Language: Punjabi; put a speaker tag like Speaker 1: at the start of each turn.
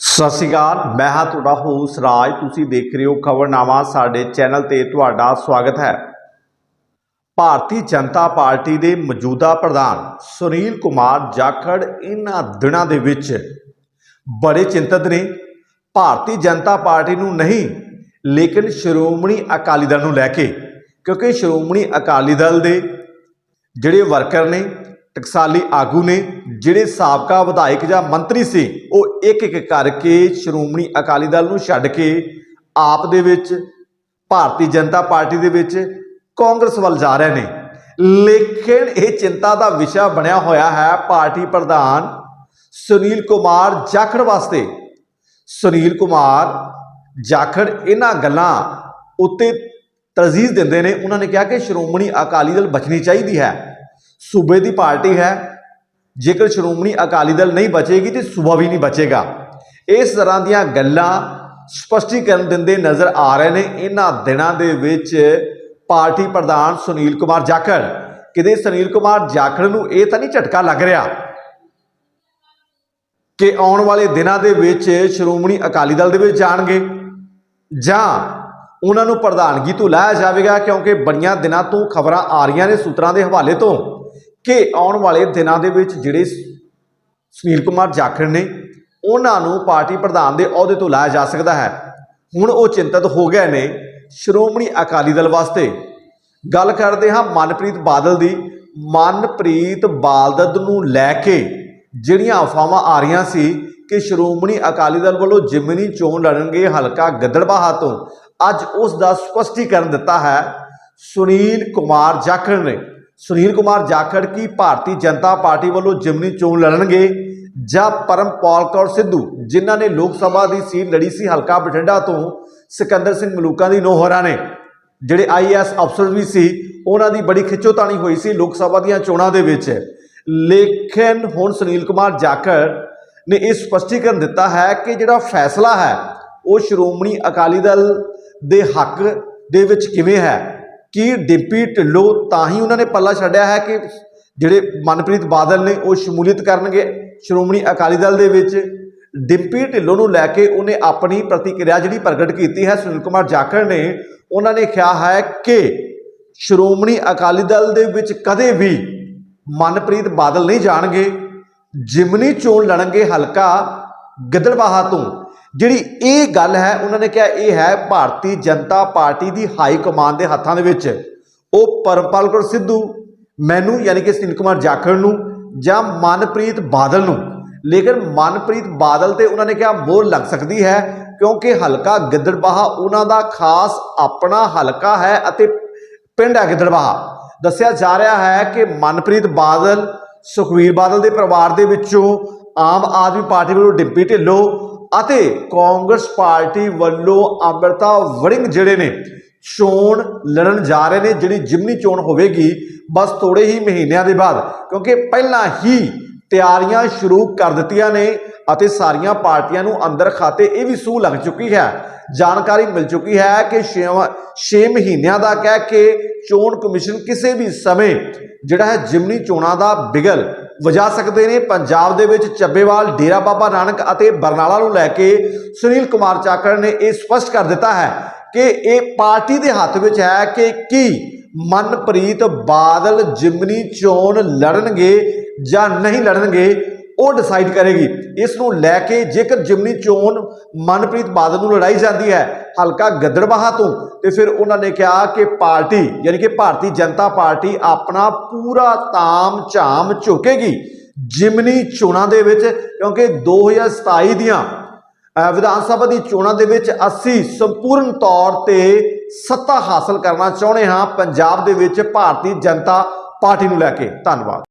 Speaker 1: ਸਤਿ ਸ਼੍ਰੀ ਅਕਾਲ, ਮੈਂ ਹਾਂ ਤੁਹਾਡਾ ਹੋਸ ਰਾਜ। ਤੁਸੀਂ ਦੇਖ ਰਹੇ ਹੋ ਖਬਰਨਾਮਾ, ਸਾਡੇ ਚੈਨਲ ਤੇ ਤੁਹਾਡਾ ਸਵਾਗਤ ਹੈ। ਭਾਰਤੀ ਜਨਤਾ ਪਾਰਟੀ ਦੇ ਮੌਜੂਦਾ ਪ੍ਰਧਾਨ ਸੁਨੀਲ ਕੁਮਾਰ ਜਾਖੜ ਇਹਨਾਂ ਦਿਨਾਂ ਦੇ ਵਿੱਚ ਬੜੇ ਚਿੰਤਤ ਨੇ। ਭਾਰਤੀ ਜਨਤਾ ਪਾਰਟੀ ਨੂੰ ਨਹੀਂ, ਲੇਕਿਨ ਸ਼੍ਰੋਮਣੀ ਅਕਾਲੀ ਦਲ ਨੂੰ ਲੈ ਕੇ, ਕਿਉਂਕਿ ਸ਼੍ਰੋਮਣੀ ਅਕਾਲੀ ਦਲ ਦੇ ਜਿਹੜੇ ਵਰਕਰ ਨੇ ਟਕਸਾਲੀ ਆਗੂ ਨੇ, ਜਿਹੜੇ ਸਾਬਕਾ ਵਿਧਾਇਕ ਜਾਂ ਮੰਤਰੀ ਸੀ, ਉਹ ਇੱਕ ਇੱਕ ਕਰਕੇ ਸ਼੍ਰੋਮਣੀ ਅਕਾਲੀ ਦਲ ਨੂੰ ਛੱਡ ਕੇ ਆਪ ਦੇ ਵਿੱਚ, ਭਾਰਤੀ ਜਨਤਾ ਪਾਰਟੀ ਦੇ ਵਿੱਚ ਕਾਂਗਰਸ ਵੱਲ ਜਾ ਰਹੇ ਨੇ। ਲੇਕਿਨ ਇਹ ਚਿੰਤਾ ਦਾ ਵਿਸ਼ਾ ਬਣਿਆ ਹੋਇਆ ਹੈ ਪਾਰਟੀ ਪ੍ਰਧਾਨ ਸੁਨੀਲ ਕੁਮਾਰ ਜਾਖੜ ਵਾਸਤੇ। ਸੁਨੀਲ ਕੁਮਾਰ ਜਾਖੜ ਇਹਨਾਂ ਗੱਲਾਂ ਉੱਤੇ ਤਰਜੀਹ ਦਿੰਦੇ ਨੇ। ਉਹਨਾਂ ਨੇ ਕਿਹਾ ਕਿ ਸ਼੍ਰੋਮਣੀ ਅਕਾਲੀ ਦਲ ਬਚਣੀ ਚਾਹੀਦੀ ਹੈ। ਸੂਬੇ ਦੀ ਪਾਰਟੀ ਹੈ। ਜੇਕਰ ਸ਼੍ਰੋਮਣੀ ਅਕਾਲੀ ਦਲ ਨਹੀਂ ਬਚੇਗੀ ਤੇ ਸੂਬਾ ਵੀ ਨਹੀਂ ਬਚੇਗਾ। ਇਸ ਤਰ੍ਹਾਂ ਦੀਆਂ ਗੱਲਾਂ ਸਪਸ਼ਟੀਕਰਨ ਦਿੰਦੇ ਨਜ਼ਰ ਆ ਰਹੇ ਨੇ। ਇਹਨਾਂ ਦਿਨਾਂ ਦੇ ਵਿੱਚ ਪਾਰਟੀ ਪ੍ਰਧਾਨ ਸੁਨੀਲ ਕੁਮਾਰ ਜਾਖੜ। ਕਿਤੇ ਸੁਨੀਲ ਕੁਮਾਰ ਜਾਖੜ ਨੂੰ ਇਹ ਤਾਂ ਨਹੀਂ ਝਟਕਾ ਲੱਗ ਰਿਹਾ ਕਿ ਆਉਣ ਵਾਲੇ ਦਿਨਾਂ ਦੇ ਵਿੱਚ ਸ਼੍ਰੋਮਣੀ ਅਕਾਲੀ ਦਲ ਦੇ ਵਿੱਚ ਜਾਣਗੇ ਜਾਂ ਉਹਨਾਂ ਨੂੰ ਪ੍ਰਧਾਨਗੀ ਤੋਂ ਲਾਇਆ ਜਾਵੇਗਾ ਕਿਉਂਕਿ ਬੜੀਆਂ ਦਿਨਾਂ ਤੋਂ ਖਬਰਾਂ ਆ ਰਹੀਆਂ ਨੇ ਸੂਤਰਾਂ ਦੇ ਹਵਾਲੇ ਤੋਂ ਕਿ ਆਉਣ ਵਾਲੇ ਦਿਨਾਂ ਦੇ ਵਿੱਚ ਜਿਹੜੇ ਸੁਨੀਲ ਕੁਮਾਰ ਜਾਖੜ ਨੇ, ਉਹਨਾਂ ਨੂੰ ਪਾਰਟੀ ਪ੍ਰਧਾਨ ਦੇ ਅਹੁਦੇ ਤੋਂ ਲਾਇਆ ਜਾ ਸਕਦਾ ਹੈ। ਹੁਣ ਉਹ ਚਿੰਤਤ ਹੋ ਗਏ ਨੇ ਸ਼੍ਰੋਮਣੀ ਅਕਾਲੀ ਦਲ ਵਾਸਤੇ। ਗੱਲ ਕਰਦੇ ਹਾਂ ਮਨਪ੍ਰੀਤ ਬਾਦਲ ਦੀ। ਮਨਪ੍ਰੀਤ ਬਾਦਲ ਨੂੰ ਲੈ ਕੇ ਜਿਹੜੀਆਂ ਅਫਵਾਹਾਂ ਆ ਰਹੀਆਂ ਸੀ ਕਿ ਸ਼੍ਰੋਮਣੀ ਅਕਾਲੀ ਦਲ ਵੱਲੋਂ ਜਿਮਨੀ ਚੋਣ ਲੜਨਗੇ, ਹਲਕਾ ਗਿੱਦੜਬਾਹਾ ਤੋਂ ਅੱਜ ਉਸ ਦਾ ਸਪਸ਼ਟੀਕਰਨ ਦਿੱਤਾ ਹੈ ਸੁਨੀਲ ਕੁਮਾਰ ਜਾਖੜ ਨੇ। ਸੁਨੀਲ ਕੁਮਾਰ ਜਾਖੜ ਕੀ ਭਾਰਤੀ ਜਨਤਾ ਪਾਰਟੀ ਵੱਲੋਂ ਜਿਮਨੀ ਚੋਣ ਲੜਨਗੇ ਜਾਂ ਪਰਮਪਾਲ ਕੌਰ ਸਿੱਧੂ, ਜਿਨ੍ਹਾਂ ਨੇ ਲੋਕ ਸਭਾ ਦੀ ਸੀਟ ਲੜੀ ਸੀ ਹਲਕਾ ਬਠਿੰਡਾ ਤੋਂ, ਸਿਕੰਦਰ ਸਿੰਘ ਮਲੂਕਾ ਦੀ ਨੋਹਰਾ ਨੇ। ਜਿਹੜੇ ਆਈਐਸ ਅਫਸਰ ਵੀ ਸੀ, ਉਹਨਾਂ ਦੀ ਬੜੀ ਖਿੱਚੋਤਾਣੀ ਹੋਈ ਸੀ ਲੋਕ ਸਭਾ ਦੀਆਂ ਚੋਣਾਂ ਦੇ ਵਿੱਚ। ਲੇਕਿਨ ਹੁਣ ਸੁਨੀਲ ਕੁਮਾਰ ਜਾਖੜ ਨੇ ਇਹ ਸਪਸ਼ਟੀਕਰਨ ਦਿੱਤਾ ਹੈ ਕਿ ਜਿਹੜਾ ਫੈਸਲਾ ਹੈ, ਉਹ ਸ਼੍ਰੋਮਣੀ ਅਕਾਲੀ ਦਲ ਦੇ ਹੱਕ ਦੇ ਵਿੱਚ ਕਿਵੇਂ ਹੈ? ਕਿ ਡਿੰਪੀ ਢਿੱਲੋਂ ਤਾਂ ਹੀ ਉਹਨਾਂ ਨੇ ਪੱਲਾ ਛੱਡਿਆ ਹੈ ਕਿ ਜਿਹੜੇ ਮਨਪ੍ਰੀਤ ਬਾਦਲ ਨੇ ਉਹ ਸ਼ਮੂਲੀਅਤ ਕਰਨਗੇ? ਸ਼੍ਰੋਮਣੀ ਅਕਾਲੀ ਦਲ ਦੇ ਵਿੱਚ ਡਿੰਪੀ ਢਿੱਲੋਂ ਨੂੰ ਲੈ ਕੇ ਉਹਨੇ ਆਪਣੀ ਪ੍ਰਤੀਕਿਰਿਆ ਜਿਹੜੀ ਪ੍ਰਗਟ ਕੀਤੀ ਹੈ ਸੁਨੀਲ ਕੁਮਾਰ ਜਾਖੜ ਨੇ, ਉਹਨਾਂ ਨੇ ਕਿਹਾ ਹੈ ਕਿ ਸ਼੍ਰੋਮਣੀ ਅਕਾਲੀ ਦਲ ਦੇ ਵਿੱਚ ਕਦੇ ਵੀ ਮਨਪ੍ਰੀਤ ਬਾਦਲ ਨਹੀਂ ਜਾਣਗੇ। ਜਿਮਨੀ ਚੋਣ ਲੜਨਗੇ ਹਲਕਾ ਗਿੱਦੜਬਾਹਾ ਤੋਂ। ਜਿਹੜੀ ਇਹ ਗੱਲ ਹੈ, ਉਹਨਾਂ ਨੇ ਕਿਹਾ ਇਹ ਹੈ ਭਾਰਤੀ ਜਨਤਾ ਪਾਰਟੀ ਦੀ ਹਾਈ ਕਮਾਂਡ ਦੇ ਹੱਥਾਂ ਦੇ ਵਿੱਚ। ਉਹ ਪਰਮਪਾਲ ਕੌਰ ਸਿੱਧੂ, ਮੈਨੂੰ ਯਾਨੀ ਕਿ ਸੁਨੀਲ ਕੁਮਾਰ ਜਾਖੜ ਨੂੰ ਜਾਂ ਮਨਪ੍ਰੀਤ ਬਾਦਲ ਨੂੰ। ਲੇਕਿਨ ਮਨਪ੍ਰੀਤ ਬਾਦਲ ਤੇ ਉਹਨਾਂ ਨੇ ਕਿਹਾ ਮੋਹਰ ਲੱਗ ਸਕਦੀ ਹੈ, ਕਿਉਂਕਿ ਹਲਕਾ ਗਿੱਦੜਬਾਹਾ ਉਹਨਾਂ ਦਾ ਖਾਸ ਆਪਣਾ ਹਲਕਾ ਹੈ ਅਤੇ ਪਿੰਡ ਹੈ ਗਿੱਦੜਬਾਹਾ। ਦੱਸਿਆ ਜਾ ਰਿਹਾ ਹੈ ਕਿ ਮਨਪ੍ਰੀਤ ਬਾਦਲ, ਸੁਖਵੀਰ ਬਾਦਲ ਦੇ ਪਰਿਵਾਰ ਦੇ ਵਿੱਚੋਂ ਆਮ ਆਦਮੀ ਪਾਰਟੀ ਵੱਲੋਂ ਡਿੰਪੀ ਢਿੱਲੋਂ ਅਤੇ ਕਾਂਗਰਸ ਪਾਰਟੀ ਵੱਲੋਂ ਅੰਮ੍ਰਿਤਾ ਵੜਿੰਗ ਜਿਹੜੇ ਨੇ, ਚੋਣ ਲੜਨ ਜਾ ਰਹੇ ਨੇ, ਜਿਹੜੀ ਜਿਮਨੀ ਚੋਣ ਹੋਵੇਗੀ, ਬਸ ਥੋੜੇ ਹੀ ਮਹੀਨਿਆਂ ਦੇ ਬਾਅਦ, ਕਿਉਂਕਿ ਪਹਿਲਾਂ ਹੀ ਤਿਆਰੀਆਂ ਸ਼ੁਰੂ ਕਰ ਦਿੱਤੀਆਂ ਨੇ ਅਤੇ ਸਾਰੀਆਂ ਪਾਰਟੀਆਂ ਨੂੰ ਅੰਦਰ ਖਾਤੇ ਇਹ ਵੀ ਸੂਹ ਲੱਗ ਚੁੱਕੀ ਹੈ। ਜਾਣਕਾਰੀ ਮਿਲ ਚੁੱਕੀ ਹੈ ਕਿ 6 ਮਹੀਨਿਆਂ ਦਾ ਕਹਿ ਕੇ ਚੋਣ ਕਮਿਸ਼ਨ ਕਿਸੇ ਵੀ ਸਮੇਂ ਜਿਹੜਾ ਹੈ ਜਿਮਨੀ ਚੋਣਾਂ ਦਾ ਬਿਗਲ ਵਜਾ ਸਕਦੇ ਨੇ ਪੰਜਾਬ ਦੇ ਵਿੱਚ ਚੱਬੇਵਾਲ, ਡੇਰਾ ਬਾਬਾ ਨਾਨਕ ਅਤੇ ਬਰਨਾਲਾ ਨੂੰ ਲੈ ਕੇ ਸੁਨੀਲ ਕੁਮਾਰ ਚਾਕਰ ਨੇ ਇਹ ਸਪਸ਼ਟ ਕਰ ਦਿੱਤਾ ਹੈ ਕਿ ਇਹ ਪਾਰਟੀ ਦੇ ਹੱਥ ਵਿੱਚ ਹੈ ਕਿ ਕੀ ਮਨਪ੍ਰੀਤ ਬਾਦਲ ਜਿਮਨੀ ਚੋਣ ਲੜਨਗੇ ਜਾਂ ਨਹੀਂ ਲੜਨਗੇ। ਉਹ ਡਿਸਾਈਡ ਕਰੇਗੀ। ਇਸ ਨੂੰ ਲੈ ਕੇ ਜੇਕਰ ਜਿਮਨੀ ਚੋਣ ਮਨਪ੍ਰੀਤ ਬਾਦਲ ਨੂੰ ਲੜਾਈ ਜਾਂਦੀ ਹੈ, ਹਲਕਾ ਗੱਦੜਬਾਹਾ ਤੋਂ, ਤੇ ਫਿਰ ਉਹਨਾਂ ਨੇ ਕਿਹਾ ਕਿ ਪਾਰਟੀ, ਯਾਨੀ ਕਿ ਭਾਰਤੀ ਜਨਤਾ ਪਾਰਟੀ ਆਪਣਾ ਪੂਰਾ ਤਾਮ ਝਾਮ ਝੁਕੇਗੀ ਜਿਮਨੀ ਚੋਣਾਂ ਦੇ ਵਿੱਚ, ਕਿਉਂਕਿ 2027 ਦੀਆਂ ਵਿਧਾਨ ਸਭਾ ਦੀ ਚੋਣਾਂ ਦੇ ਵਿੱਚ ਅਸੀਂ ਸੰਪੂਰਨ ਤੌਰ ਤੇ ਸੱਤਾ ਹਾਸਲ ਕਰਨਾ ਚਾਹੁੰਦੇ ਹਾਂ। ਪੰਜਾਬ ਦੇ ਵਿੱਚ ਭਾਰਤੀ ਜਨਤਾ ਪਾਰਟੀ ਨੂੰ ਲੈ ਕੇ। ਧੰਨਵਾਦ।